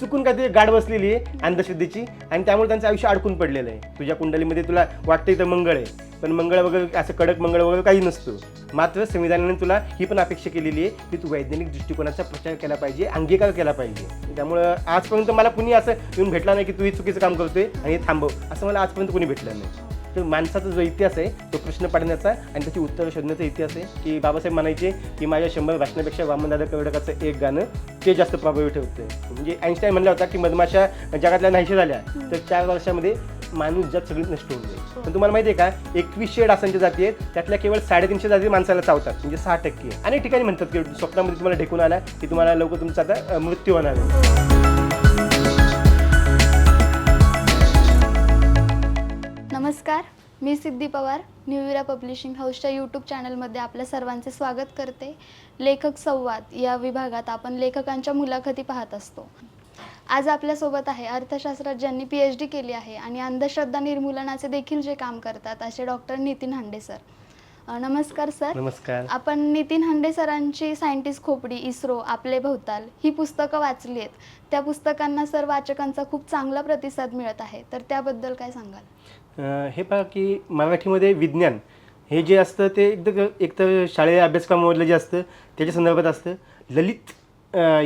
चुकून काहीतरी गाड बसलेली आहे अंधश्रद्धेची आणि त्यामुळे त्यांचं आयुष्य अडकून पडलेलं आहे. तुझ्या कुंडलीमध्ये तुला वाटतं इथं मंगळ आहे पण मंगळ वगैरे असं कडक मंगळ वगैरे काही नसतो. मात्र संविधानाने तुला ही पण अपेक्षा केलेली आहे की तू वैज्ञानिक दृष्टिकोनाचा प्रचार केला पाहिजे अंगीकार केला पाहिजे. त्यामुळं आजपर्यंत मला कुणी असं येऊन भेटला नाही की तू हे चुकीचं काम करतोय आणि हे थांबव असं मला आजपर्यंत कुणी भेटलं नाही. तर माणसाचा जो इतिहास आहे तो प्रश्न पाडण्याचा आणि त्याची उत्तरं शोधण्याचा इतिहास आहे. की बाबासाहेब म्हणायचे की माझ्या शंभर भाषणापेक्षा वामनदादा कवडकाचं एक गाणं ते जास्त प्रभावी ठेवते म्हणजे आईन्स्टाईन म्हणला होता की मधमाशा जगातल्या नाहीशा झाल्या तर चार वर्षामध्ये माणूस जात सगळी नष्ट होऊन जाईल. पण तुम्हाला माहिती आहे का एकवीसशे डासांच्या जाती आहेत त्यातल्या केवळ साडेतीनशे जाती माणसाला चावतात म्हणजे सहा टक्के. अनेक ठिकाणी म्हणतात की स्वप्नामध्ये तुम्हाला ढेकून आला की तुम्हाला लवकर तुमचा आता मृत्यू होणार नमस्कार मी Siddhi Pawar new era publishing हाऊसच्या यूट्यूब चॅनलमध्ये आपल्या सर्वांचे स्वागत करते. लेखक संवाद या विभागात आपण लेखकांच्या मुलाखती पाहत असतो. आज आपल्यासोबत आहे अर्थशास्त्रात ज्यांनी पी एच डी केली आहे आणि अंधश्रद्धा निर्मूलनाचे देखील जे काम करतात असे डॉक्टर नितीन हांडे सर. नमस्कार सर. नमस्कार. आपण नितीन हांडे सरांची सायंटिस्ट खोपडी इस्रो आपले भवताल ही पुस्तकं वाचली आहेत. त्या पुस्तकांना सर वाचकांचा खूप चांगला प्रतिसाद मिळत आहे. तर त्याबद्दल काय सांगाल? हे पहा की मराठीमध्ये विज्ञान हे जे असतं ते एकदम एकतर शालेय अभ्यासक्रमामधलं जे असतं त्याच्या संदर्भात असतं. ललित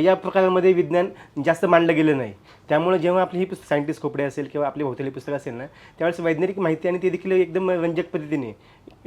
या प्रकारामध्ये विज्ञान जास्त मांडलं गेलं नाही. त्यामुळे जेव्हा आपली ही पुस्तक सायंटिस्ट खोपडे असेल किंवा आपली भौतिक पुस्तक असेल ना त्यावेळेस वैज्ञानिक माहिती आणि ते देखील एकदम रंजक पद्धतीने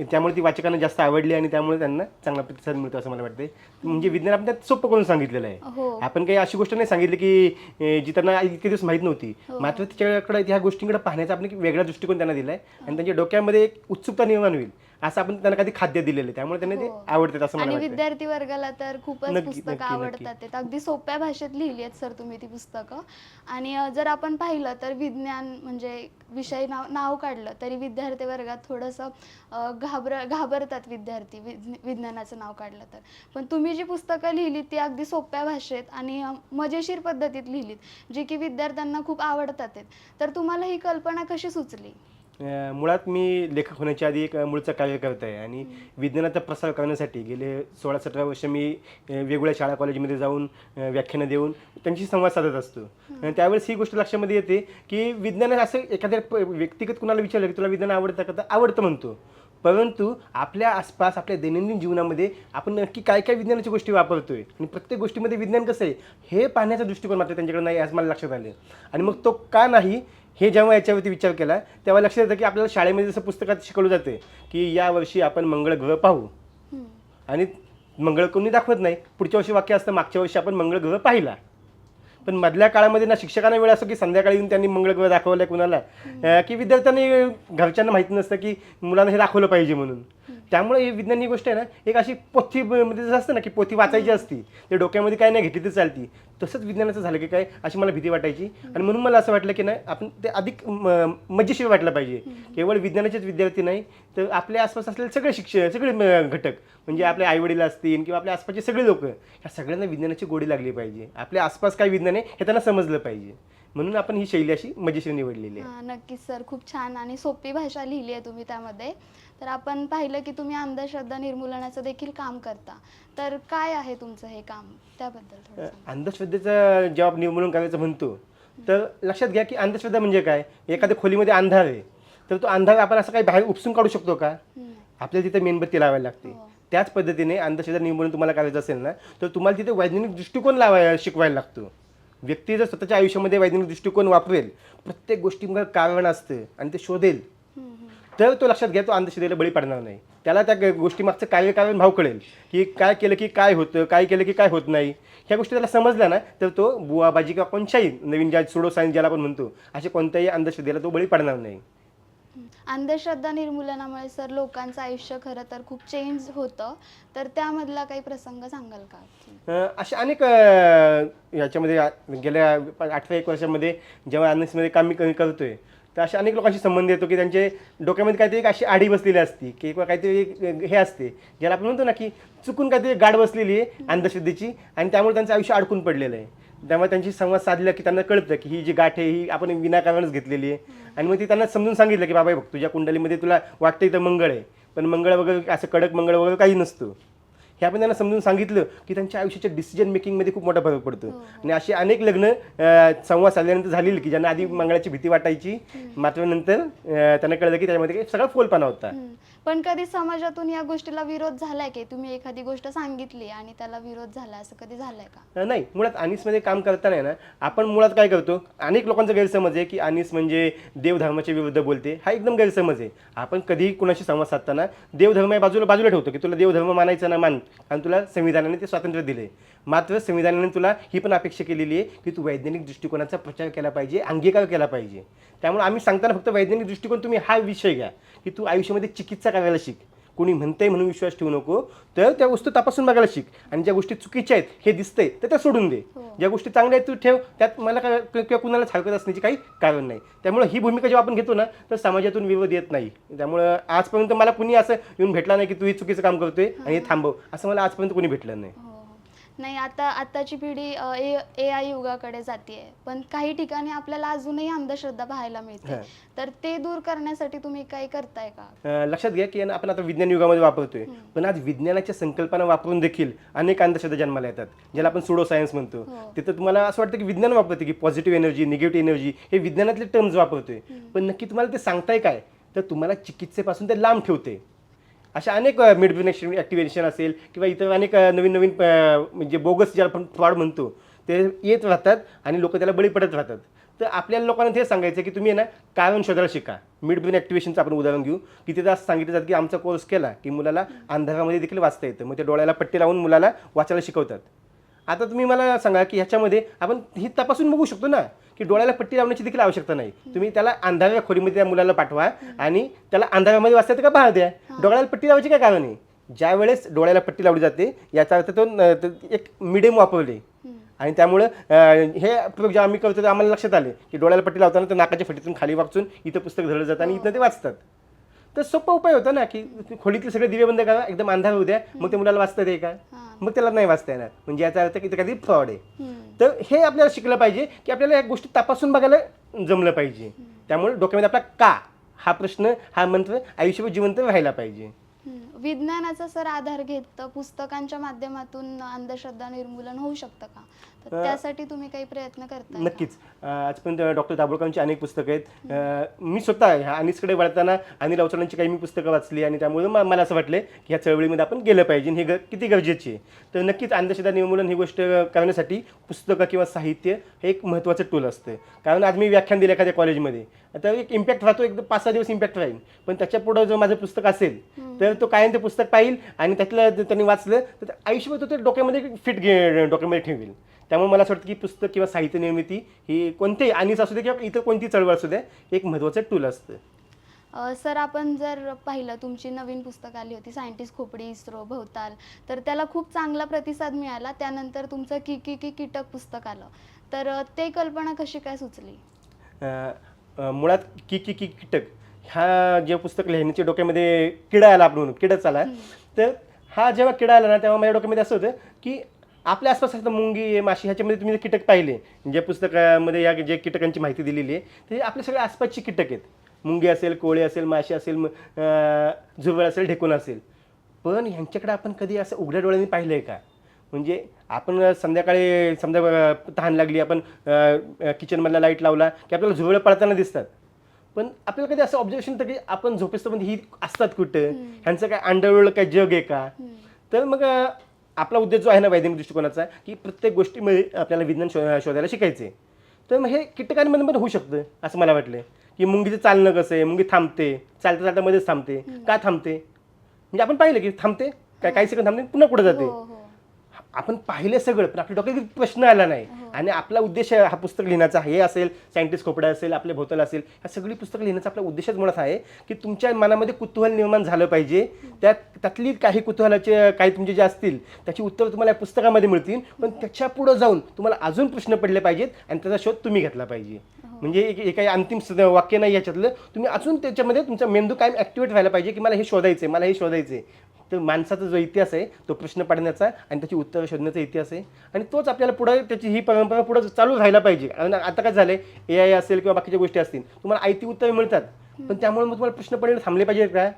त्यामुळे ती वाचकांना जास्त आवडली आणि त्यामुळे त्यांना चांगला प्रतिसाद मिळतो असं मला वाटते म्हणजे विज्ञान आपण त्यात सोपं करून सांगितलेलं आहे. हो. आपण काही अशी गोष्ट नाही सांगितली की जी त्यांना इतके दिवस माहीत नव्हती. हो. मात्र तिच्याकडे ह्या गोष्टींकडे पाहण्याचा आपण वेगळा दृष्टिकोन त्यांना दिलाय आणि त्यांच्या डोक्यामध्ये एक उत्सुकता निर्माण होईल. असं आपण त्यांना कधी खाद्य दिलेलं त्यामुळे त्यांना ते हो. आवडतात असं मला आणि विद्यार्थी वर्गाला तर खूपच नक्की, पुस्तकं नक्की, आवडतात आहेत. अगदी सोप्या भाषेत लिहिली आहेत सर तुम्ही ती पुस्तकं. आणि अ, जर आपण पाहिलं तर विज्ञान म्हणजे विषय नाव नाव काढलं तरी विद्यार्थी वर्गात थोडंसं अ, घाबर घाबरतात विद्यार्थी विज्ञ- विज्ञानाचं नाव काढलं तर. पण तुम्ही जी पुस्तकं लिहिलीत ती अगदी सोप्या भाषेत आणि अ, मजेशीर पद्धतीत लिहिलीत जी की विद्यार्थ्यांना खूप आवडतात आहेत. तर तुम्हाला ही कल्पना कशी सुचली? मुळात मी लेखक होण्याच्या आधी एक मूळचं कार्य करत आहे आणि विज्ञानाचा प्रसार करण्यासाठी गेले सोळा सतरा वर्ष मी वेगवेगळ्या शाळा कॉलेजमध्ये जाऊन व्याख्यानं देऊन त्यांची संवाद साधत असतो. आणि त्यावेळेस ही गोष्ट लक्षामध्ये येते की विज्ञान असं एखाद्या प- व्यक्तिगत कुणाला विचारलं की तुला विज्ञान आवडतं का? तर आवडतं म्हणतो. परंतु आपल्या आसपास आपल्या दैनंदिन जीवनामध्ये आपण नक्की काय काय विज्ञानाच्या गोष्टी वापरतोय? आणि प्रत्येक गोष्टीमध्ये विज्ञान कसं आहे? हे पाहण्याचा दृष्टिकोन मात्र त्यांच्याकडे नाही आज मला लक्षात आलं आणि मग तो का नाही हे जेव्हा याच्यावरती विचार केला तेव्हा लक्षात येतं की आपल्याला शाळेमध्ये जसं पुस्तकात शिकवलं जाते की या वर्षी आपण मंगळ ग्रह पाहू. आणि मंगळ कोणी दाखवत नाही. पुढच्या वर्षी वाक्य असतं मागच्या वर्षी आपण मंगळ ग्रह पाहिला. पण मधल्या काळामध्ये ना शिक्षकांना वेळ असतो की संध्याकाळी येऊन त्यांनी मंगळ ग्रह दाखवलाय कुणाला. की विद्यार्थ्यांनी घरच्यांना माहिती नसतं की मुलांना हे दाखवलं पाहिजे म्हणून. त्यामुळे ही विज्ञान ही गोष्ट आहे ना एक अशी पोथी मध्ये जसं असतं ना की पोथी वाचायची असती ते डोक्यामध्ये काय नाही घेतली तर चालती. तसंच विज्ञानाचं झालं की काय अशी मला भीती वाटायची. आणि म्हणून मला असं वाटलं की नाही आपण ते अधिक मजेशीर वाटलं पाहिजे. केवळ विज्ञानाचेच विद्यार्थी नाही तर आपल्या आसपास असलेले सगळे शिक्षक सगळे घटक म्हणजे आपले आईवडील असतील किंवा आपल्या आसपासचे सगळे लोक ह्या सगळ्यांना विज्ञानाची गोडी लागली पाहिजे. आपल्या आसपास काय विज्ञान आहे हे त्यांना समजलं पाहिजे. म्हणून आपण ही शैली अशी मजेशीर निवडलेली आहे. नक्कीच सर. खूप छान आणि सोपी भाषा लिहिली आहे तुम्ही त्यामध्ये. तर आपण पाहिलं की तुम्ही अंधश्रद्धा निर्मूलनाचं देखील काम करता. तर काय आहे तुमचं हे काम? त्याबद्दल थोडं. अंधश्रद्धेचा जॉब निर्मूलन करायचं म्हणतो. तर लक्षात घ्या की अंधश्रद्धा म्हणजे काय? एखाद्या खोलीमध्ये अंधार आहे. तर तो अंधार आपण असं काही बाहेर उपसून काढू शकतो का. आपल्याला तिथे मेणबत्ती लावायला लागते. हो. त्याच पद्धतीने अंधश्रद्धा निर्मूलन तुम्हाला करायचं असेल ना तर तुम्हाला तिथे वैज्ञानिक दृष्टिकोन लावायला शिकवायला लागतो. व्यक्ती जर स्वतःच्या आयुष्यामध्ये वैज्ञानिक दृष्टिकोन वापरेल प्रत्येक गोष्टीमध्ये कारण असतं आणि ते शोधेल. तर तो लक्षात घ्या तो अंधश्रद्धेला बळी पडणार नाही. त्याला त्या गोष्टीमागचं कार्यकारण भाव कळेल की काय केलं की काय होतं काय केलं की काय होत नाही. ह्या गोष्टी त्याला समजल्या ना तर तो बुवाबाजी किंवा कोणत्याही नवीन ज्या सुडो सायन्स ज्याला आपण म्हणतो अशा कोणत्याही अंधश्रद्धेला तो बळी पडणार नाही. अंधश्रद्धा निर्मूलनामुळे सर लोकांचं आयुष्य खरं तर खूप चेंज होतं. तर त्यामधला काही प्रसंग सांगाल का? अशा अनेक याच्यामध्ये गेल्या अठरा एक वर्षामध्ये जेव्हा अनएसमध्ये काम मी क- करतोय तर अशा अनेक लोकांशी संबंध येतो की त्यांचे डोक्यामध्ये काहीतरी एक अशी आडी बसलेली असती की किंवा काहीतरी एक हे असते ज्याला आपण म्हणतो ना की चुकून काहीतरी गाड बसलेली आहे अंधश्रद्धेची आणि त्यामुळे त्यांचं आयुष्य अडकून पडलेलं आहे. त्यामुळे त्यांची संवाद साधला की त्यांना कळतं की ही जी गाठ आहे ही आपण विनाकारणच घेतलेली आहे. आणि मग ती त्यांना समजून सांगितलं की बाबा बघ तुझ्या कुंडलीमध्ये तुला वाटतं इथं मंगळ आहे पण मंगळ वगैरे असं कडक मंगळ वगैरे काही नसतं. हे आपण त्यांना समजून सांगितलं की त्यांच्या आयुष्याच्या डिसिजन मेकिंगमध्ये खूप मोठा फरक पडतो. हो. आणि अशी अनेक लग्न संवाद साधल्यानंतर झालेली की ज्यांना आधी मंगळाची भीती वाटायची मात्र नंतर त्यांना कळलं की त्याच्यामध्ये सगळा फोलपणा होता. पण कधी समाजातून या गोष्टीला विरोध झालाय की? तुम्ही एखादी गोष्ट सांगितली आणि त्याला विरोध झाला असं कधी झालंय का? नाही. मुळात अनिसमध्ये काम करताना ना आपण मुळात काय करतो? अनेक लोकांचा गैरसमज आहे की अनिस म्हणजे देवधर्माच्या विरुद्ध बोलते. हा एकदम गैरसमज आहे. आपण कधीही कुणाशी संवाद साधताना देवधर्म या बाजूला बाजूला ठेवतो की तुला देवधर्म मानायचा ना मान कारण तुला संविधानाने ते स्वातंत्र्य दिले मात्र संविधानाने तुला ही पण अपेक्षा केलेली आहे की तू वैज्ञानिक दृष्टिकोनाचा प्रचार केला पाहिजे अंगीकार केला पाहिजे. त्यामुळे आम्ही सांगताना फक्त वैज्ञानिक दृष्टिकोन तुम्ही हा विषय घ्या की तू आयुष्यामध्ये चिकित्सा करायला शिक. कोणी म्हणतंय म्हणून विश्वास ठेवू नको. तर त्या वस्तू तपासून बघायला शिक. आणि ज्या गोष्टी चुकीच्या आहेत हे दिसतंय तर त्या सोडून दे. हो. ज्या गोष्टी चांगल्या आहेत तू ठेव. त्यात मला काय किंवा कुणाला हरकत असण्याची काही कारण नाही. त्यामुळे ही भूमिका जेव्हा आपण घेतो ना तर समाजातून विरोध येत नाही. त्यामुळं आजपर्यंत मला कुणी असं येऊन भेटला नाही की तू हे चुकीचं काम करतोय आणि हे. थांबव. असं मला आजपर्यंत कोणी भेटलं नाही. हो. नाही आता आताची पिढी ए आय युगाकडे जाते पण काही ठिकाणी आपल्याला अजूनही अंधश्रद्धा पाहायला मिळते. तर ते दूर करण्यासाठी तुम्ही काही करताय का? लक्षात घ्या की आपण आता विज्ञान युगामध्ये वापरतोय. पण आज विज्ञानाच्या संकल्पना वापरून देखील अनेक अंधश्रद्धा जन्माला येतात. ज्याला आपण सुडो सायन्स म्हणतो. हो. तिथं तुम्हाला असं वाटतं की विज्ञान वापरते की पॉझिटिव्ह एनर्जी निगेटिव्ह एनर्जी हे विज्ञानातले टर्म्स वापरतोय. पण नक्की तुम्हाला ते सांगताय काय? तर तुम्हाला चिकित्सेपासून ते लांब ठेवते. अशा अनेक मेडिफिनेशन ॲक्टिवेशन असेल किंवा इतर अनेक नवीन नवीन म्हणजे बोगस जे आपण फ्रॉड म्हणतो ते येत राहतात आणि लोक त्याला बळी पडत राहतात. तर आपल्या लोकांना ते सांगायचं की तुम्ही आहे ना कारण शोधायला शिका? मिड ब्रेन ॲक्टिवेशनचं आपण उदाहरण घेऊ. की तिथं सांगितलं जातं की आमचा कोर्स केला की मुलाला अंधारामध्ये देखील वाचता येतं. मग ते डोळ्याला पट्टी लावून मुलाला वाचायला शिकवतात. आता तुम्ही मला सांगा की ह्याच्यामध्ये आपण ही तपासून बघू शकतो ना. की डोळ्याला पट्टी लावण्याची देखील आवश्यकता नाही. तुम्ही त्याला अंधाऱ्या खोलीमध्ये त्या मुलाला पाठवा आणि त्याला अंधारामध्ये वाचता का? बाहेर द्या. डोळ्याला पट्टी लावायची काय कारण आहे? ज्या वेळेस डोळ्याला पट्टी लावली जाते याचा अर्थ तो एक मिडियम वापरले. आणि त्यामुळं हे प्रयोग जेव्हा आम्ही करतो आम्हाला लक्षात आले की डोळ्याला पट्टी लावताना तर नाकाच्या फटीतून खाली वाचून इथं पुस्तक धरलं जातं आणि इथं ते वाचतात. तर सोपा उपाय होता ना की खोलीतले सगळे दिवे बंद करा एकदम अंधार होऊ द्या. मग ते मुलाला वाचता येते का. मग त्याला नाही वाचता येणार. म्हणजे याचा अर्थ की काहीतरी फ्रॉड आहे. तर हे आपल्याला शिकलं पाहिजे की आपल्याला या गोष्टी तपासून बघायला जमलं पाहिजे. त्यामुळे डोक्यामध्ये आपला का हा प्रश्न हा मंत्र आयुष्यभर जिवंत राहायला पाहिजे. विज्ञानाचा सर आधार घेत पुस्तकांच्या माध्यमातून अंधश्रद्धा निर्मूलन होऊ शकतं का? तर त्यासाठी तुम्ही काही प्रयत्न करताय का? नक्कीच. आजपर्यंत डॉक्टर दाभोळकरांची अनेक पुस्तकं आहेत. मी स्वतः ह्या अनिसकडे वळताना अनिल अवचडांची काही मी पुस्तकं वाचली आणि त्यामुळे मला असं वाटलं की ह्या चळवळीमध्ये आपण गेलं पाहिजे हे ग किती गरजेची आहे. तर नक्कीच अंधश्रद्धा निर्मूलन ही गोष्ट करण्यासाठी पुस्तकं किंवा साहित्य हे एक महत्त्वाचं टूल असतं. कारण आज मी व्याख्यान दिलं एखाद्या कॉलेजमध्ये तर एक इम्पॅक्ट राहतो एकदम पाच सहा दिवस इम्पॅक्ट राहील. पण त्याच्या पुढं जर माझं पुस्तक असेल तर तो कायम ते पुस्तक पाहिल आणि त्यातलं त्यांनी वाचलं तर आयुष्यभर तो ते डोक्यामध्ये फिट घे डोक्यामध्ये ठेवेल. त्यामुळे मला असं वाटतं की पुस्तक किंवा साहित्य निर्मिती ही कोणतेही आणीच असू दे किंवा इतर कोणती चळवळ असू दे एक महत्त्वाचं टूल असतं. सर आपण जर पाहिलं तुमची नवीन पुस्तक आली होती सायंटिस्ट खोपडी इस्रो भवताल तर त्याला खूप चांगला प्रतिसाद मिळाला. त्यानंतर तुमचं की की की कीटक पुस्तक आलं. तर ते कल्पना कशी काय सुचली? मुळात की की की कीटक ह्या जे पुस्तक लिहिण्याच्या डोक्यामध्ये किडा आला आपण किडाच आला. तर हा जेव्हा किडा आला ना तेव्हा माझ्या डोक्यामध्ये असं होतं की आपल्या आसपास असतं मुंगी माशी ह्याच्यामध्ये तुम्ही जे कीटक पाहिले. ज्या पुस्तकामध्ये या जे कीटकांची माहिती दिलेली आहे ते आपल्या सगळ्या आसपासची कीटक आहेत. मुंगी असेल कोळी असेल माशी असेल झुरळ असेल ढेकून असेल. पण ह्यांच्याकडे आपण कधी असं उघड्या डोळ्यांनी पाहिलं आहे का? म्हणजे आपण संध्याकाळी समजा तहान लागली आपण किचनमधला लाइट लावला की आपल्याला झुरळ पळताना दिसतात. पण आपल्याला कधी असं ऑब्झर्वेशन होतं की आपण झोपेस्तमध्ये ही असतात कुठं? ह्यांचं काय अंडरवर्ल्ड काय जग आहे का. तर मग आपला उद्देश जो आहे ना वैज्ञानिक दृष्टिकोनाचा की प्रत्येक गोष्टीमध्ये आपल्याला विज्ञान शो शोधायला शिकायचे. तर मग हे कीटकांमध्ये पण होऊ शकतं असं मला वाटलं की मुंगीचं चालणं कसं आहे? मुंगी थांबते चालता चालता मध्येच थांबते. का थांबते? म्हणजे आपण पाहिलं की थांबते काय काही सेकंद थांबते पुन्हा पुढे जाते. हो हो. आपण पाहिलं सगळं पण आपल्या डोक्यात प्रश्न आला नाही. आणि आपला उद्देश हा पुस्तक लिहिण्याचा हे असेल सायंटिस्ट खोपडा असेल आपले भोतल असेल ह्या सगळी पुस्तकं लिहिण्याचा आपला उद्देशच मुळात आहे की तुमच्या मनामध्ये कुतूहल निर्माण झालं पाहिजे. त्यात त्यातली काही कुतूहलाचे काही तुमचे जे असतील त्याची उत्तर तुम्हाला या पुस्तकामध्ये मिळतील. पण त्याच्या पुढं जाऊन तुम्हाला अजून प्रश्न पडले पाहिजेत आणि त्याचा शोध तुम्ही घेतला पाहिजे. म्हणजे एक काही अंतिम वाक्य नाही याच्यातलं. तुम्ही अजून त्याच्यामध्ये तुमचा मेंदू कायम ॲक्टिवेट व्हायला पाहिजे की मला हे शोधायचं आहे मला हे शोधायचं आहे तर माणसाचा जो इतिहास आहे तो प्रश्न पाडण्याचा आणि त्याची उत्तरं शोधण्याचा इतिहास आहे. आणि तोच आपल्याला पुढे त्याची ही परंपरा पुढे चालू राहायला पाहिजे. आता काय झालंय ए आय असेल किंवा बाकीच्या गोष्टी असतील तुम्हाला आयती उत्तरं मिळतात. पण त्यामुळे मग तुम्हाला प्रश्न पडले थांबले पाहिजे का.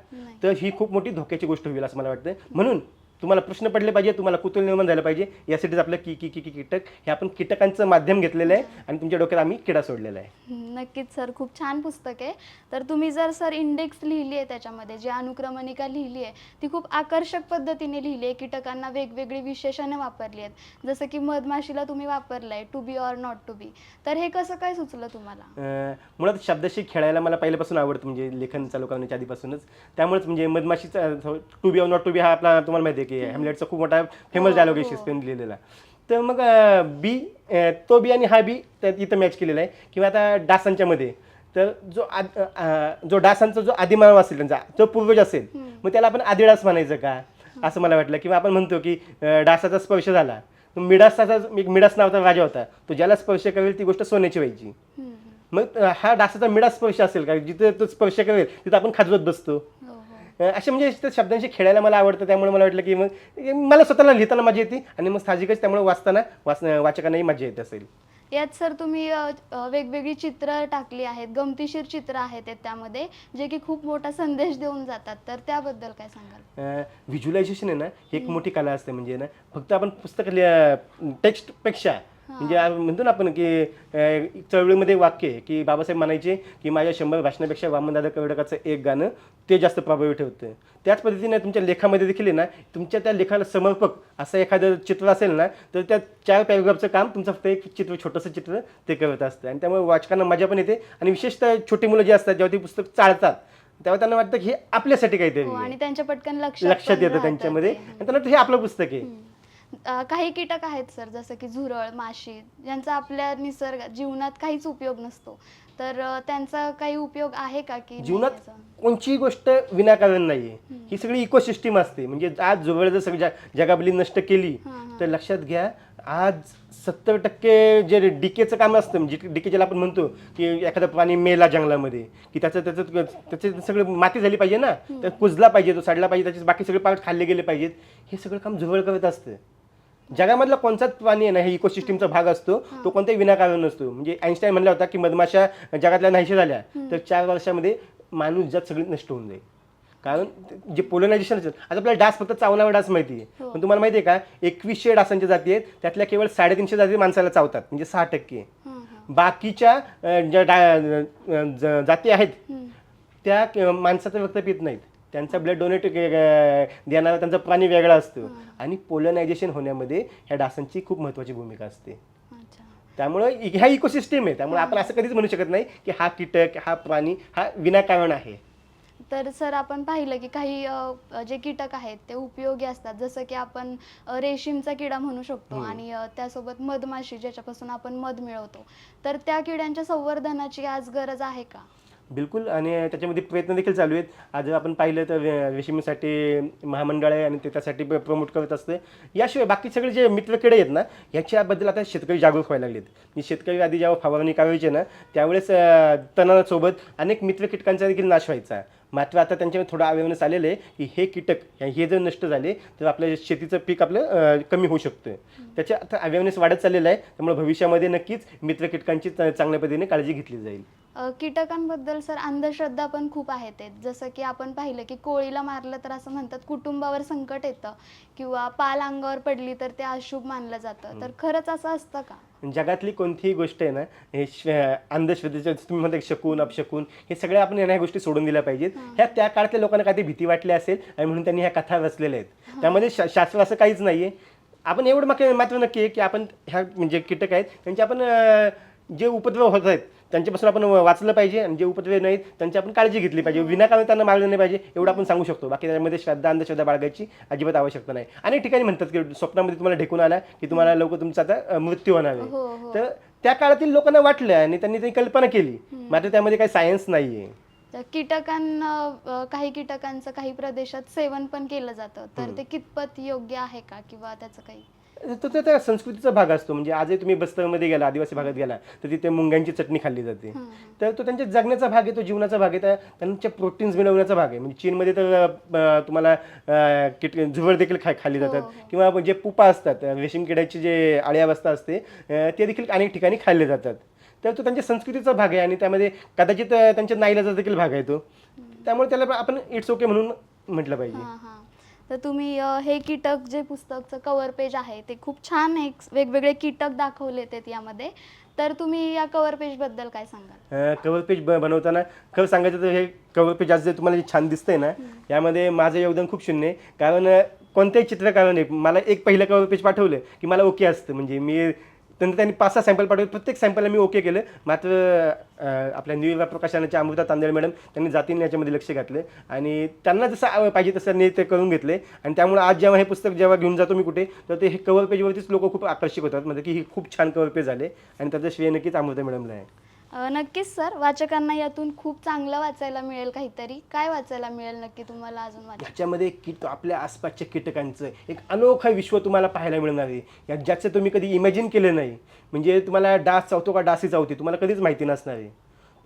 तर ही खूप मोठी धोक्याची गोष्ट होईल असं मला वाटतं म्हणून तुम्हाला प्रश्न पडले पाहिजे तुम्हाला कुतूहल निर्माण झालं पाहिजे. यासाठीच आपलं की की की की कीटक हे आपण कीटकांचं माध्यम घेतलेलं आहे आणि तुमच्या डोक्यात आम्ही किडा सोडलेला आहे. नक्कीच सर खूप छान पुस्तक आहे. तर तुम्ही जर सर इंडेक्स लिहिली आहे त्याच्यामध्ये जी अनुक्रमणिका लिहिली आहे ती खूप आकर्षक पद्धतीने लिहिली आहे. कीटकांना वेगवेगळी विशेषणे वापरली आहेत. जसं की मधमाशीला तुम्ही वापरलंय to be or not to be तर हे कसं काय सुचलं तुम्हाला? अं, मुळात शब्दाशी खेळायला मला पहिल्यापासून आवडतं म्हणजे लेखन चालू करण्याच्या आधीपासूनच. त्यामुळेच म्हणजे मधमाशीचा to be or not to be हा आपला तुम्हाला माहिती आहे की हॅमलेटचा खूप मोठा फेमस हो, डायलॉग आहे हो. शेक्सपियरने लिहिलेला. तर मग बी तो बी आणि हा बी त्यात इथं मॅच केलेला आहे. किंवा आता डासांच्या मध्ये. तर जो आद- जो डासांचा जो आदिमानव असेल त्यांचा जो पूर्वज असेल मग त्याला आपण आदिडास म्हणायचं का? असं मला वाटलं. किंवा आपण म्हणतो की डासाचा स्पर्श झाला. मिडासाचा एक मिडास नावाचा राजा होता. तो ज्याला स्पर्श करेल ती गोष्ट सोन्याची व्हायची. मग हा डासाचा मिडा स्पर्श असेल का? जिथे तो स्पर्श करेल तिथं आपण खाजवत बसतो. हो हो असे म्हणजे त्या शब्दांशी खेळायला मला आवडतं त्यामुळे मला वाटलं की मग मला स्वतःला लिहिताना मजा येते आणि मग साहजिकच त्यामुळे वाचताना वाच वाचकांनाही मजा येत असेल. यात सर तुम्ही वेगवेगळी चित्र टाकली आहेत गमतीशीर चित्र आहेत ते त्यामध्ये जे की खूप मोठा संदेश देऊन जातात. तर त्याबद्दल काय सांगाल? व्हिज्युलायझेशन आहे ना ही एक मोठी कला असते. म्हणजे ना फक्त आपण पुस्तक टेक्स्टपेक्षा म्हणजे म्हणतो ना आपण की अं, चळवळीमध्ये वाक्य आहे की बाबासाहेब म्हणायचे की माझ्या शंभर भाषणापेक्षा वामनदादा कवडकाचं एक गाणं ते जास्त प्रभावी ठेवतं त्याच पद्धतीने तुमच्या लेखामध्ये देखील आहे ना तुमच्या त्या लेखाला समर्पक असं एखादं चित्र असेल ना तर त्या चार पॅरेग्राफचं काम तुमचं फक्त एक चित्र छोटंसं चित्र ते करत असतं आणि त्यामुळे वाचकांना मजा पण येते आणि विशेषतः छोटी मुलं जी असतात जेव्हा ती पुस्तक चाळतात तेव्हा त्यांना वाटतं की हे आपल्यासाठी काहीतरी हो आहे. आणि त्यांच्या पटकन लक्षात लक्षात पण येतं त्यांच्यामध्ये ते. आणि त्यांना वाटतं हे आपलं पुस्तक आहे. अ, काही कीटक आहेत सर जसं की झुरळ माशी ज्यांचा आपल्या निसर्ग जीवनात काहीच उपयोग नसतो. तर अ, त्यांचा काही उपयोग आहे का की नाही जीवनात याचा? कोणतीही गोष्ट विनाकारण नाहीये. ही सगळी इकोसिस्टीम असते. म्हणजे आज जवळ जर सगळी जग- जगाबली नष्ट केली हां, हां. तर लक्षात घ्या आज सत्तर टक्के जे डीकेचं काम असतं म्हणजे डीके ज्याला आपण म्हणतो की एखादा प्राणी मेला जंगलामध्ये की त्याचं त्याचं त्याचं सगळं माती झाली पाहिजे ना तर कुजला पाहिजे तो सडला पाहिजे त्याचे बाकी सगळे पार्ट खाल्ले गेले पाहिजेत. हे सगळं काम जवळ करत असतं. जगामधला कोणताच प्राणी आहे ना हे इकोसिस्टीमचा भाग असतो तो कोणताही विनाकारण नसतो. म्हणजे आईन्स्टाईन म्हणला होता की मधमाशा जगातल्या नाहीशे झाल्या तर चार वर्षामध्ये माणूस जग सगळी नष्ट होऊन जाईल. कारण जे पोलनायझेशन आता आपल्याला डास फक्त चावणारा डास माहिती आहे. हो. पण तुम्हाला माहिती आहे का एकवीसशे डासांच्या जाती आहेत त्यातल्या केवळ साडेतीनशे जाती माणसाला चावतात म्हणजे सहा टक्के. बाकीच्या ज्या जाती आहेत. त्या माणसाचं रक्त पित नाहीत. त्यांचा ब्लड डोनेट देणारा त्यांचा प्राणी वेगळा असतो. आणि पोलनायझेशन होण्यामध्ये ह्या डासांची खूप महत्त्वाची भूमिका असते. त्यामुळे ह्या इकोसिस्टीम आहे. त्यामुळे आपण असं कधीच म्हणू शकत नाही की हा कीटक हा प्राणी हा विनाकारण आहे. तर सर आपण पाहिलं की काही जे कीटक आहेत ते उपयोगी असतात. जसं की आपण रेशीमचा किडा म्हणू शकतो आणि त्यासोबत मधमाशी ज्याच्यापासून आपण मध मिळवतो. तर त्या किड्यांच्या संवर्धनाची आज गरज आहे का? बिलकुल आणि त्याच्यामध्ये प्रयत्न देखील चालू आहेत. आज जर आपण पाहिलं तर वे- रेशीमसाठी महामंडळ आहे आणि ते त्यासाठी प्रमोट करत असते. याशिवाय बाकी सगळे जे मित्रकिडे आहेत ना ह्याच्याबद्दल आता शेतकरी जागरूक व्हायला लागलेत. मी शेतकरी आधी जेव्हा फवारणी करायचे ना त्यावेळेस तणासोबत अनेक मित्र कीटकांचा देखील नाश व्हायचा. मात्र आता त्यांच्यामध्ये थोडं अवेअरनेस आलेलं आहे की हे कीटक हे जर नष्ट झाले तर आपल्या शेतीचं पीक आपलं कमी होऊ शकतं त्याच्या आता अवेअरनेस वाढत चाललेलं आहे त्यामुळे भविष्यामध्ये नक्कीच मित्र कीटकांची चांगल्या पद्धतीने काळजी घेतली जाईल. कीटकांबद्दल सर अंधश्रद्धा पण खूप आहेत. जसं की आपण पाहिलं की कोळीला मारलं तर असं म्हणतात कुटुंबावर संकट येतं किंवा पाल अंगावर पडली तर ते अशुभ मानलं जातं. तर खरंच असं असतं का? जगातली कोणतीही गोष्ट आहे ना हे श- अंधश्रद्धेच्या तुम्ही म्हणता शकून अपशकून हे सगळ्या आपण ह्या गोष्टी सोडून दिल्या पाहिजेत. ह्या त्या काळातल्या लोकांना काहीतरी भीती वाटली असेल आणि म्हणून त्यांनी ह्या कथा रचलेल्या आहेत. त्यामध्ये शा- शास्त्र असं काहीच नाहीये. आपण एवढं मात्र मात्र नक्की आहे की आपण ह्या म्हणजे कीटक आहेत त्यांचे आपण जे उपद्रव होत आहेत त्यांच्यापासून आपण वाचलं पाहिजे आणि जे उपद्रव नाहीत त्यांची आपण काळजी घेतली पाहिजे. विनाकारण त्यांना मारलं नाही पाहिजे एवढं आपण सांगू शकतो. बाकी त्याच्यामध्ये श्रद्धा अंधश्रद्धा बाळगायची अजिबात आवश्यकता नाही. अनेक ठिकाणी म्हणतात की स्वप्नामध्ये तुम्हाला ढेकून आला की तुम्हाला लवकर तुमचा आता मृत्यू होणार आहे. हो हो. तर त्या काळातील लोकांना वाटलं आणि त्यांनी ती कल्पना केली. मात्र त्यामध्ये काही सायन्स नाहीये. कीटकांना काही कीटकांचं काही प्रदेशात सेवन पण केलं जातं. तर ते कितपत योग्य आहे का? किंवा त्याचं काही तो तो त्या संस्कृतीचा भाग असतो. म्हणजे आजही तुम्ही बस्तरमध्ये गेला आदिवासी भागात गेला तर तिथे मुंग्यांची चटणी खाल्ली जाते. तर तो त्यांच्या जगण्याचा भाग आहे तो जीवनाचा भाग आहे त्या- त्यांच्या प्रोटीन्स मिळवण्याचा भाग आहे. म्हणजे चीनमध्ये तर तुम्हाला किट झुबड देखील खा खाल्ली जातात. हो, हो. किंवा जे पुपा असतात रेशीम किड्याची जे अळ्यावस्था असते ते देखील अनेक ठिकाणी खाल्ले जातात. तर तो त्यांच्या संस्कृतीचा भाग आहे आणि त्यामध्ये कदाचित त्यांच्या नाईलाचा देखील भाग आहे तो. त्यामुळे त्याला आपण इट्स ओके म्हणून म्हटलं पाहिजे. हां हां. तर तुम्ही अ, हे कीटक जे पुस्तकचं कवर पेज आहे ते खूप छान एक वेगवेगळे कीटक दाखवले आहेत यामध्ये. तर तुम्ही या कवर पेजबद्दल काय सांगाल? कवर पेज बनवताना खरं सांगायचं तर हे कवर पेज आज जे तुम्हाला जे छान दिसतंय ना यामध्ये माझं योगदान खूप शून्य आहे. कारण अं, कोणत्याही चित्रकाराने मला एक पहिलं कवर पेज पाठवलं की मला ओके असतं. म्हणजे मी नंतर त्यांनी पाच सहा सॅम्पल पाठवले. प्रत्येक सॅम्पलला मी ओके केलं. मात्र आपल्या न्यू प्रकाशनाच्या अमृता तांदळे मॅडम त्यांनी जातीने याच्यामध्ये लक्ष घातलं. आणि त्यांना जसं पाहिजे तसं नेते ते करून घेतले. आणि त्यामुळे आज जेव्हा हे पुस्तक जेव्हा घेऊन जातो मी कुठे तर ते हे कवर पेजवरतीच लोक खूप आकर्षित होतात. म्हणजे की हे खूप छान कवर पेज झाले. आणि त्याचं श्रेय नक्कीच अमृता मॅडमला आहे. अ, नक्कीच सर. वाचकांना यातून खूप चांगलं वाचायला मिळेल काहीतरी. काय वाचायला मिळेल नक्की तुम्हाला अजून वाच ह्याच्यामध्ये कीट आपल्या आसपासच्या कीटकांचं एक अनोखा विश्व तुम्हाला पाहायला मिळणार आहे. या ज्याचं तुम्ही कधी इमॅजिन केलं नाही. म्हणजे तुम्हाला डास चावतो का डासी चावते तुम्हाला कधीच माहिती नसणार आहे.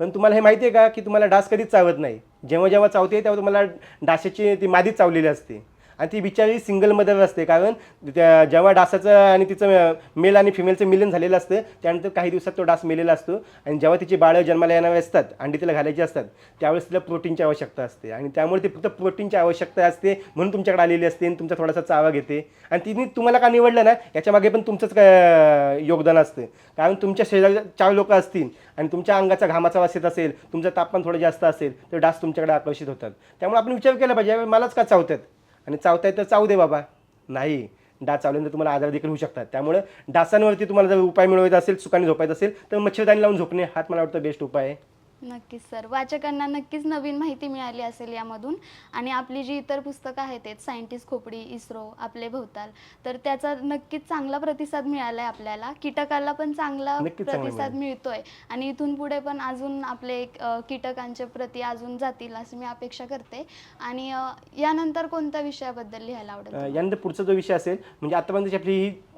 पण तुम्हाला हे माहिती आहे का की तुम्हाला डास कधीच चावत नाही. जेव्हा जेव्हा चावते तेव्हा तुम्हाला डासाची ती मादीच चावलेली असते. आणि ती बिचारी सिंगल मदर असते. कारण त्या जेव्हा डासाचं आणि तिचं मेल आणि फिमेलचं मिलन झालेलं असतं त्यानंतर काही दिवसात तो डास मेलेला असतो. आणि जेव्हा तिची बाळं जन्माला येणारे असतात अंडी तिला घालायची असतात त्यावेळेस तिला प्रोटीनची आवश्यकता असते. आणि त्यामुळे ती फक्त प्रोटीनची आवश्यकता असते म्हणून तुमच्याकडे आलेली असते आणि तुमचा थोडासा चावा घेते. आणि तिने तुम्हाला का निवडलं ना याच्यामागे पण तुमचंच काय योगदान असतं. कारण तुमच्या शरीरात चार लोकं असतील आणि तुमच्या अंगाचा घामाचा वास येत असेल तुमचं तापमान थोडं जास्त असेल तर डास तुमच्याकडे आकर्षित होतात. त्यामुळे आपण विचार केला पाहिजे मलाच का चावतात? आणि चावताय तर चावू दे बाबा. नाही डास चावल्यानंतर तुम्हाला आजार देखील होऊ शकतात. त्यामुळे डासांवरती तुम्हाला जर उपाय मिळवायचा असेल सुखाने झोपायचा असेल तर मच्छरदाणी लावून झोपणे हाच मला वाटतं बेस्ट उपाय आहे. नक्कीच सर वाचकांना नक्कीच नवीन माहिती मिळाली असेल यामधून. आणि आपली जी इतर पुस्तकं आहेत आहेत सायंटिस्ट खोपडी इस्रो आपले भोवताल तर त्याचा नक्कीच चांगला प्रतिसाद मिळाला आहे आपल्याला. कीटकाला पण चांगला नक्कीच चांगला प्रतिसाद मिळतोय. आणि इथून पुढे पण अजून आपले अ, कीटकांचे प्रती अजून जातील असं मी अपेक्षा करते. आणि अ, यानंतर कोणत्या विषयाबद्दल लिहायला आवडेल अं, यानंतर पुढचा जो विषय असेल म्हणजे आतापर्यंतची आपली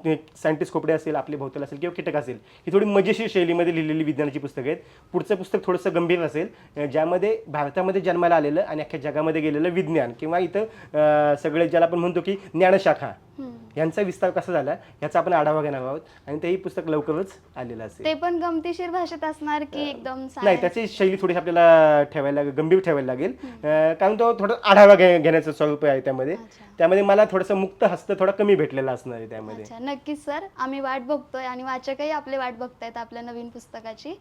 ही सायंटिस्ट खोपडे असेल आपले भोवताल असेल किंवा कीटक असेल ही थोडी मजेशीर शैलीमध्ये लिहिलेली विज्ञानाची पुस्तकं आहेत. पुढचं पुस्तक थोडंसं गंभीर असेल ज्यामध्ये भारतामध्ये जन्माला आलेलं आणि अख्ख्या जगामध्ये गेलेलं विज्ञान किंवा इथं सगळे ज्याला आपण म्हणतो की ज्ञानशाखा. यांचा विस्तार कसा झाला याचा आपण आढावा घेणार आहोत. आणि तेही पुस्तक लवकरच आलेलं असेल. ते पण गमतीशीर भाषेत असणार की एकदम नाही? त्याची शैली थोडीशी आपल्याला ठेवायला गंभीर ठेवायला लागेल. कारण तो थोडं आढावा घेण्याचं स्वरूप आहे त्यामध्ये. त्यामध्ये मला थोडंसं मुक्त हस्त थोडा कमी भेटलेला असणार आहे त्यामध्ये. नक्कीच सर. आम्ही वाट बघतोय आणि वाचकही आपले वाट बघतायत आपल्या नवीन पुस्तकाची.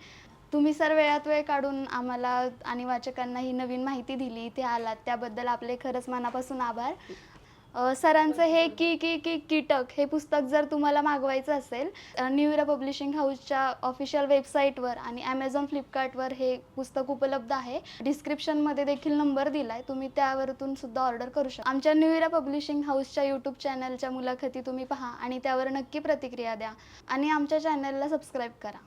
तुम्ही सर वेळात वेळ काढून आम्हाला आणि वाचकांना ही नवीन माहिती दिली इथे आलात. त्याबद्दल आपले खरंच मनापासून आभार. सरांचं हे की की की कीटक हे पुस्तक जर तुम्हाला मागवायचं असेल न्यू इरा पब्लिशिंग हाऊसच्या ऑफिशियल वेबसाईटवर आणि ॲमेझॉन फ्लिपकार्टवर हे पुस्तक उपलब्ध आहे. डिस्क्रिप्शनमध्ये देखील नंबर दिला आहे तुम्ही त्यावरतून सुद्धा ऑर्डर करू शकता. आमच्या न्यू इरा पब्लिशिंग हाऊसच्या यूट्यूब चॅनलच्या मुलाखती तुम्ही पहा आणि त्यावर नक्की प्रतिक्रिया द्या. आणि आमच्या चॅनलला सबस्क्राईब करा.